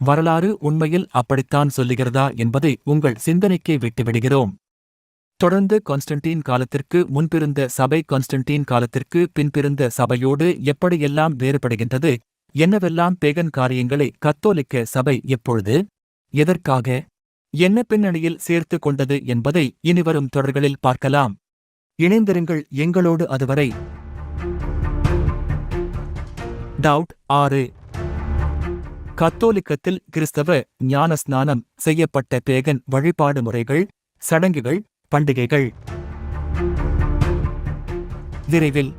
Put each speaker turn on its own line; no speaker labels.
வரலாறு உண்மையில் அப்படித்தான் சொல்லுகிறதா என்பதை உங்கள் சிந்தனைக்கே விட்டுவிடுகிறோம். தொடர்ந்து கான்ஸ்டன்டீன் காலத்திற்கு முன்பிருந்த சபை கான்ஸ்டன்டீன் காலத்திற்கு பின்பிருந்த சபையோடு எப்படியெல்லாம் வேறுபடுகின்றது என்னவெல்லாம் பேகன் காரியங்களை கத்தோலிக்க சபை எப்பொழுது எதற்காக என்ன பின்னணியில் சேர்த்து கொண்டது என்பதை இனிவரும் தொடர்களில் பார்க்கலாம். இணைந்திருங்கள் எங்களோடு அதுவரை. டவுட் ஆறு. கத்தோலிக்கத்தில் கிறிஸ்தவ ஞான ஸ்நானம் செய்யப்பட்ட பேகன் வழிபாடு முறைகள் சடங்குகள் பண்டிகைகள். விரைவில்